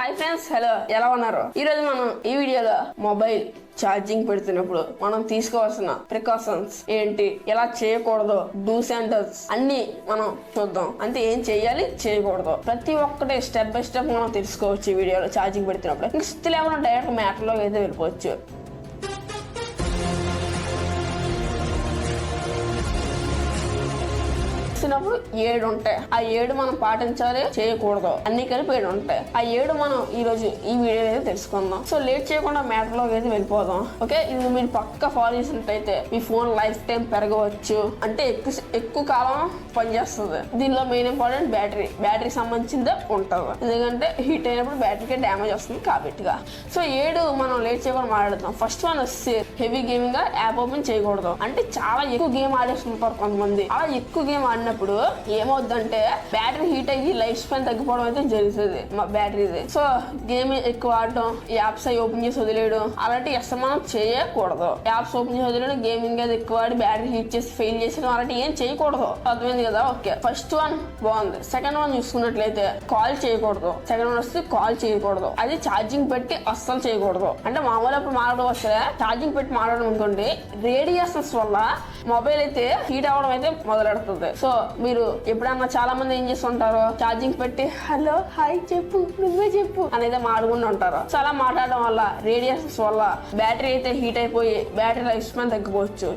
Hi friends hello ఎలా ఉన్నారు? ఈ రోజు మనం ఈ వీడియోలో మొబైల్ ఛార్జింగ్ పెడుతున్నప్పుడు మనం తీసుకోవాల్సిన ప్రికాషన్స్ ఏంటి? ఎలా చేయకూడదు? డూస్ అండ్ డస్ అన్ని మనం చూద్దాం. అంటే ఏం చేయాలి? చేయకూడదు. ప్రతి ఒక్కటి స్టెప్ బై స్టెప్ మనం తెలుసుకోవచ్చు ఈ వీడియోలో ఛార్జింగ్ పెడుతున్నప్పుడు. ఇంకా స్థితి ఏమైనా డైరెక్ట్ మ్యాటర్లోకి అయితే వెళ్ళిపోవచ్చు. ఇచ్చినప్పుడు ఏడు ఉంటాయి. ఆ ఏడు మనం పాటించాలి చేయకూడదు. అన్ని కలిపి ఏడు ఉంటాయి. ఆ ఏడు మనం ఈ రోజు ఈ వీడియో అయితే తెలుసుకుందాం. సో లేట్ చేయకుండా మ్యాటర్లోకి అయితే వెళ్ళిపోదాం. ఓకే? ఇది మీరు పక్క ఫాలో చేసినట్టయితే మీ ఫోన్ లైఫ్ టైం పెరగవచ్చు. అంటే ఎక్కువ ఎక్కువ కాలం పనిచేస్తుంది. దీనిలో మెయిన్ ఇంపార్టెంట్ బ్యాటరీ బ్యాటరీ సంబంధించిందే ఉంటుంది. ఎందుకంటే హీట్ అయినప్పుడు బ్యాటరీకి డ్యామేజ్ వస్తుంది కాబట్టిగా. సో ఏడు మనం లేట్ చేయకుండా మాట్లాడదాం. ఫస్ట్ వన్ వచ్చి హెవీ గేమింగ్గా యాప్ ఓపెన్ చేయకూడదు. అంటే చాలా ఎక్కువ గేమ్ ఆడేస్తుంటారు కొంతమంది. అలా ఎక్కువ గేమ్ ఆడిన ఆడినప్పుడు ఏమవుద్దంటే బ్యాటరీ హీట్ అయ్యి లైఫ్ స్పాన్ తగ్గిపోవడం అయితే జరుగుతుంది మా బ్యాటరీది. సో గేమ్ ఎక్కువ ఆడటం యాప్స్ అవి ఓపెన్ చేసి వదిలేయడం అలాంటి అసలు మనం చేయకూడదు. యాప్స్ ఓపెన్ చేసి వదిలేయడం గేమింగ్ అది ఎక్కువ ఆడి బ్యాటరీ హీట్ చేసి ఫెయిల్ చేసిన అలాంటి ఏం చేయకూడదు. అర్థమైంది కదా? ఓకే. ఫస్ట్ వన్ బాగుంది. సెకండ్ వన్ చూసుకున్నట్లయితే కాల్ చేయకూడదు. సెకండ్ వన్ వస్తే కాల్ చేయకూడదు. అది ఛార్జింగ్ పెట్టి అస్సలు చేయకూడదు. అంటే మామూలు అప్పుడు మాట్లాడడం వస్తే ఛార్జింగ్ పెట్టి మాట్లాడడం అనుకోండి రేడియేషన్స్ వల్ల మొబైల్ అయితే హీట్ అవ్వడం అయితే మొదలెడుతుంది. సో మీరు ఎప్పుడన్నా చాలా మంది ఏం చేస్తుంటారు ఛార్జింగ్ పెట్టి హలో హాయ్ చెప్పు నువ్వే చెప్పు అనేది మాట్లాడుకుంటూ ఉంటారు. సో అలా మాట్లాడడం వల్ల రేడియేషన్స్ వల్ల బ్యాటరీ అయితే హీట్ అయిపోయి బ్యాటరీ లైఫ్ స్పాన్ తగ్గిపోవచ్చు.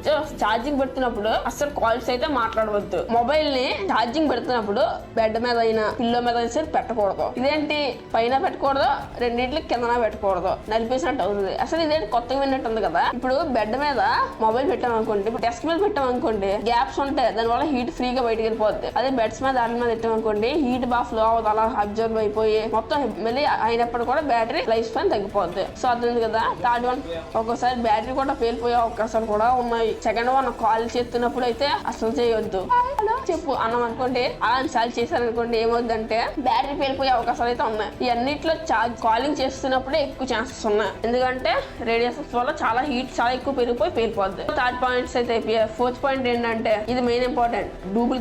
ఛార్జింగ్ పెడుతున్నప్పుడు అసలు కాల్స్ అయితే మాట్లాడవద్దు. మొబైల్ని ఛార్జింగ్ పెడుతున్నప్పుడు బెడ్ మీద అయినా పిల్లో మీద అయినా సరే పెట్టకూడదు. ఇదేంటి? పైన పెట్టకూడదు రెండింటికి కిందన పెట్టకూడదు. నలిపేసినట్టు అవుతుంది. అసలు ఇదేంటి కొత్తగా విన్నట్టు ఉంది కదా? ఇప్పుడు బెడ్ మీద మొబైల్ పెట్టాం అనుకోండి ఇప్పుడు డెస్క్ మీద పెట్టాం అనుకోండి గ్యాప్స్ ఉంటాయి దానివల్ల హీట్ ఫ్రీగా బయటికి వెళ్ళిపోద్ది. అదే బెడ్స్ మీద దాని మీద పెట్టాం అనుకోండి హీట్ బాగా ఫ్లో అవ్వదు అలా అబ్జర్వ్ అయిపోయి మొత్తం మళ్ళీ అయినప్పుడు కూడా బ్యాటరీ లైఫ్ స్పాన్ తగ్గిపోద్ది. సో అర్థమైంది కదా? థర్డ్ వన్ ఒక్కోసారి బ్యాటరీ కూడా పేలిపోయే అవకాశాలు కూడా ఉన్నాయి. సెకండ్ వన్ కాల్ చేస్తున్నప్పుడు అయితే అసలు చేయొద్దు. హలో చెప్పు. అన్నం అనుకోండి అలా సార్లు చేశాను అనుకోండి ఏమవుద్దంటే బ్యాటరీ పేలిపోయే అవకాశాలు అయితే ఉన్నాయి. ఇవన్నిట్లో చార్జ్ కాలింగ్ చేస్తున్నప్పుడే ఎక్కువ ఛాన్సెస్ ఉన్నాయి. ఎందుకంటే రేడియేషన్స్ వల్ల చాలా హీట్ చాలా ఎక్కువ పెరిగిపోయి పేలిపోద్ది థర్డ్ పాయింట్స్ అయితే ఫోర్త్ పాయింట్ ఏంటంటే ఇది మెయిన్ ఇంపార్టెంట్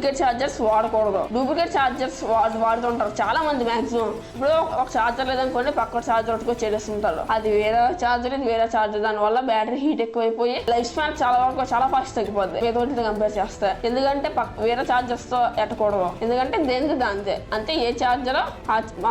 డూప్లికేట్ ఛార్జర్స్ వాడకూడదు. డూప్లికేట్ ఛార్జర్స్ వాడుతుంటారు చాలా మంది మాక్సిమం ఇప్పుడు ఒక ఛార్జర్ లేదనుకోండి పక్క ఛార్జర్ ఒకటి చేస్తుంటారు అది వేరే ఛార్జర్ ఇది వేరే ఛార్జర్ దాని వల్ల బ్యాటరీ హీట్ ఎక్కువైపోయి లైఫ్ స్పాన్ చాలా వరకు చాలా ఫాస్ట్ తగ్గిపోద్ది. ఏదోటితో కంపేర్ చేస్తే ఎందుకంటే పక్క వేరే ఛార్జర్స్తో ఎట్టకూడదు. ఎందుకంటే దేనికి దాంతే అంటే ఏ ఛార్జర్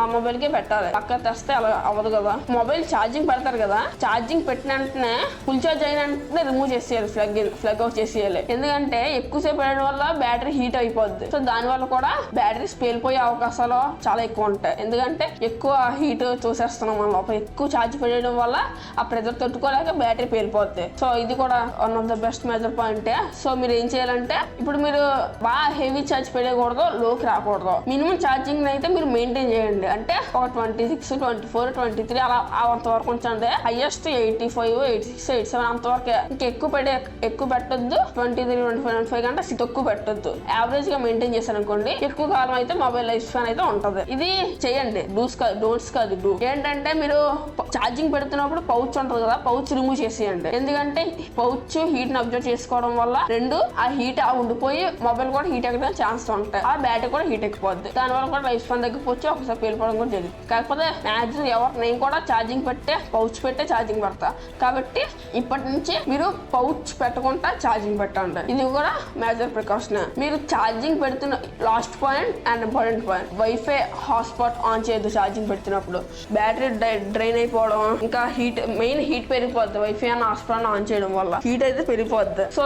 ఆ మొబైల్కి పెట్టాలి. పక్క తెస్తే అలా అవ్వదు కదా. మొబైల్ ఛార్జింగ్ పెడతారు కదా. ఛార్జింగ్ పెట్టిన వెంటనే ఫుల్ ఛార్జ్ అయిన వెంటనే రిమూవ్ చేసేయాలి ఫ్లగ్ ఫ్లగ్ అవుట్ చేసేయాలి. ఎందుకంటే ఎక్కువసేపు పెట్టడం వల్ల బ్యాటరీ హీట్ అయిపోద్ది. సో దాని వల్ల కూడా బ్యాటరీస్ పేలిపోయే అవకాశాలు చాలా ఎక్కువ ఉంటాయి. ఎందుకంటే ఎక్కువ హీట్ చూసేస్తున్నాం మనం. లోపల ఎక్కువ ఛార్జ్ పెట్టడం వల్ల ఆ ప్రెజర్ తట్టుకోలేక బ్యాటరీ పేలిపోద్ది. సో ఇది కూడా one of the best major పాయింటే సో మీరు ఏం చేయాలంటే ఇప్పుడు మీరు బాగా హెవీ ఛార్జ్ పెట్టకూడదు లోకి రాకూడదు. మినిమం ఛార్జింగ్ అయితే మీరు మెయింటైన్ చేయండి. అంటే ఒక twenty six twenty four twenty three అలా అంతవరకు ఉంచండి. Highest eighty five eighty six eighty seven అంతవరకు ఇంకా ఎక్కువ పెట్టే ఎక్కువ పెట్టొద్దు. Twenty three twenty five five కంటే తక్కువ పెట్టొద్దు. యావరేజ్ గా మెయింటైన్ చేశారనుకోండి ఎక్కువ కాలం అయితే మొబైల్ లైఫ్ స్పాన్ అయితే ఉంటది. ఇది చేయండి. డూస్ కాదు డోంట్స్ కాదు డూ ఏంటంటే మీరు ఛార్జింగ్ పెడుతున్నప్పుడు పౌచ్ ఉంటుంది కదా పౌచ్ రిమూవ్ చేసేయండి. ఎందుకంటే పౌచ్ హీట్ని అబ్జర్వ్ చేసుకోవడం వల్ల రెండు ఆ హీట్ ఆ ఉండిపోయి మొబైల్ కూడా హీట్ ఎక్కడానికి ఛాన్స్ ఉంటాయి. ఆ బ్యాటరీ కూడా హీట్ ఎక్కిపోద్ది. దాని వల్ల కూడా లైఫ్ స్పాన్ తగ్గిపోవచ్చు ఒకసారి పేలిపోవడం కూడా జరిగింది కాకపోతే మ్యాక్సిమం ఎవరు నేను కూడా ఛార్జింగ్ పెట్టే పౌచ్ పెట్టే ఛార్జింగ్ పెడతా. కాబట్టి ఇప్పటి నుంచి మీరు పౌచ్ పెట్టకుండా ఛార్జింగ్ పెట్టండి. ఇది కూడా మేజర్ ప్రికాషన్ మీరు ఛార్జింగ్ పెడుతున్న last point and important point wifi hotspot on చేయొద్దు ఛార్జింగ్ పెడుతున్నప్పుడు. బ్యాటరీ డ్రైన్ అయిపోవడం ఇంకా హీట్ మెయిన్ హీట్ పెరిగిపోద్ది. వైఫై అన్న హాట్స్పాట్ ఆన్ చేయడం వల్ల హీట్ అయితే పెరిగిపోద్ది. సో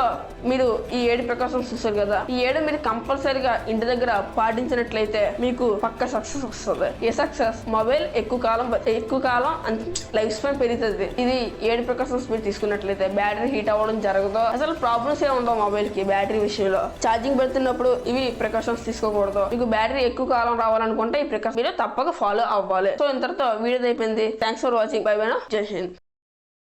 మీరు ఈ ఏడు ప్రికాషన్స్ చూస్తారు కదా? ఈ ఏడు మీరు కంపల్సరీగా ఇంటి దగ్గర పాటించినట్లయితే మీకు పక్క సక్సెస్ వస్తుంది. ఏ సక్సెస్ మొబైల్ ఎక్కువ కాలం ఎక్కువ కాలం లైఫ్ స్పాన్ పెరుగుతుంది. ఇది ఏడు ప్రికాషన్స్ మీరు తీసుకున్నట్లయితే బ్యాటరీ హీట్ అవ్వడం జరగదు. అసలు ప్రాబ్లమ్స్ ఏ ఉండవు మొబైల్కి బ్యాటరీ విషయంలో. ఛార్జింగ్ పెడుతున్నప్పుడు ఇవి ప్రికాషన్స్ తీసుకోకూడదు. మీకు బ్యాటరీ ఎక్కువ కాలం రావాలనుకుంటే ఈ ప్రికాషన్ మీరు తప్పక ఫాలో అవ్వాలి. సో ఇంతటితో వీడియో అయిపోయింది. Thanks for watching bye bye జై హింద్